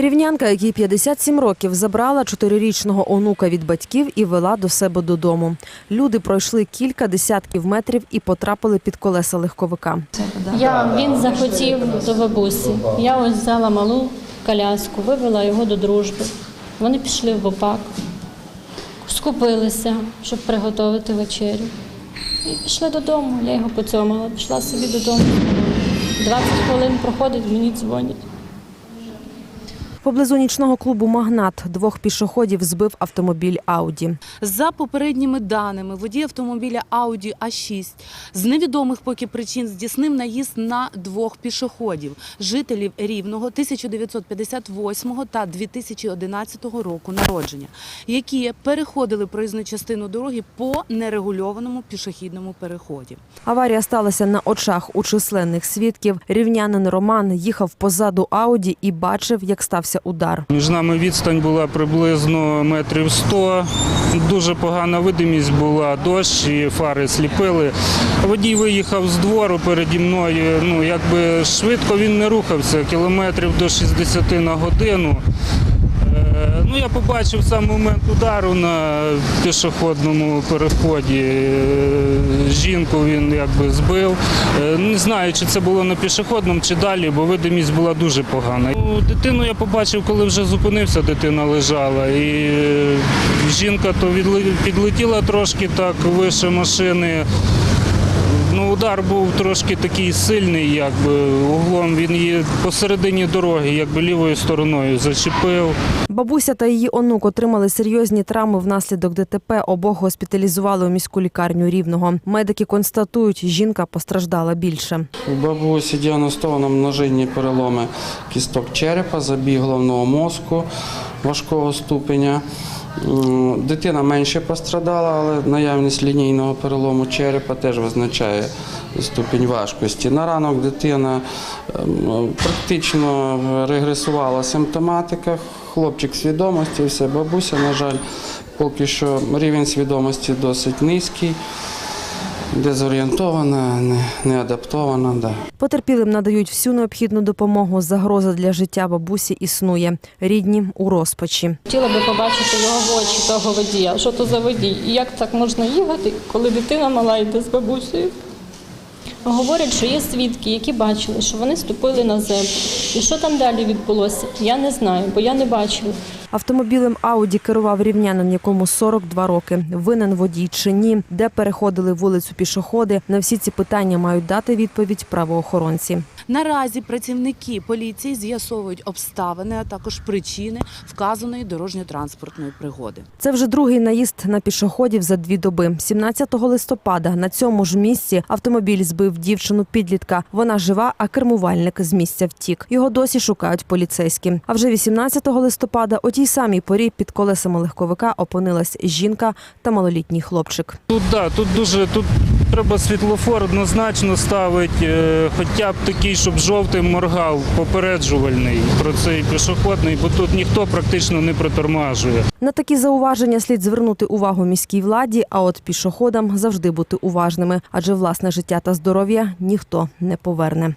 Рівнянка, якій 57 років, забрала чотирирічного онука від батьків і вела до себе додому. Люди пройшли кілька десятків метрів і потрапили під колеса легковика. Я, він захотів до бабусі. Я ось взяла малу коляску, вивела його до дружби. Вони пішли в ОПАК, скупилися, щоб приготувати вечерю. І пішли додому. Я його поцьомала, пішла собі додому. 20 хвилин проходить, мені дзвонять. Поблизу нічного клубу Магнат двох пішоходів збив автомобіль Ауді. За попередніми даними, водій автомобіля Audi A6 з невідомих поки причин здійснив наїзд на двох пішоходів, жителів Рівного 1958 та 2011 року народження, які переходили проїзну частину дороги по нерегульованому пішохідному переході. Аварія сталася на очах у численних свідків. Рівнянин Роман їхав позаду Ауді і бачив, як стався удар. Між нами відстань була приблизно метрів 100. Дуже погана видимість була, дощ і фари сліпили. Водій виїхав з двору переді мною. Ну, якби швидко він не рухався, кілометрів до 60 на годину. Я побачив сам момент удару на пішохідному переході. Е, Жінку він якби збив. Е, Не знаю, чи це було на пішохідному, чи далі, бо видимість була дуже погана. Ну, Дитину я побачив, коли вже зупинився, дитина лежала. І е, жінка то відли- підлетіла трошки так вище машини. Ну, удар був трошки такий сильний, якби углом він її посередині дороги, якби лівою стороною зачепив. Бабуся та її онук отримали серйозні травми внаслідок ДТП. Обох госпіталізували у міську лікарню Рівного. Медики констатують, жінка постраждала більше. У бабусі діагностовано множинні переломи кісток черепа, забіг головного мозку важкого ступеня. Дитина менше пострадала, але наявність лінійного перелому черепа теж визначає ступінь важкості. На ранок дитина ем, практично регресувала симптоматика, хлопчик свідомості, все. Бабуся, на жаль, поки що рівень свідомості досить низький, дезорієнтована, не, не адаптована. Да. Потерпілим надають всю необхідну допомогу. Загроза для життя бабусі існує. Рідні у розпачі. Хотіла би побачити його в очі того водія. Що то за водій? І як так можна їхати, коли дитина мала йде з бабусею? Говорять, що є свідки, які бачили, що вони ступили на землю. І що там далі відбулося, я не знаю, бо я не бачила. Автомобілем Ауді керував рівнянин, якому 42 роки. Винен водій чи ні, де переходили вулицю пішоходи. На всі ці питання мають дати відповідь правоохоронці. Наразі працівники поліції з'ясовують обставини, а також причини вказаної дорожньо-транспортної пригоди. Це вже другий наїзд на пішоходів за дві доби. 17 листопада на цьому ж місці автомобіль збив дівчину підлітка. Вона жива, а кермувальник з місця втік. Його досі шукають поліцейські. А вже 18 листопада о тій самій порі під колесами легковика опинилась жінка та малолітній хлопчик. Тут да, тут дуже тут треба світлофор однозначно ставити, е, хоча б такий, щоб жовтий моргав, попереджувальний про цей пішохідний, бо тут ніхто практично не притормажує. На такі зауваження слід звернути увагу міській владі, а от пішоходам завжди бути уважними, адже власне життя та здоров'я ніхто не поверне.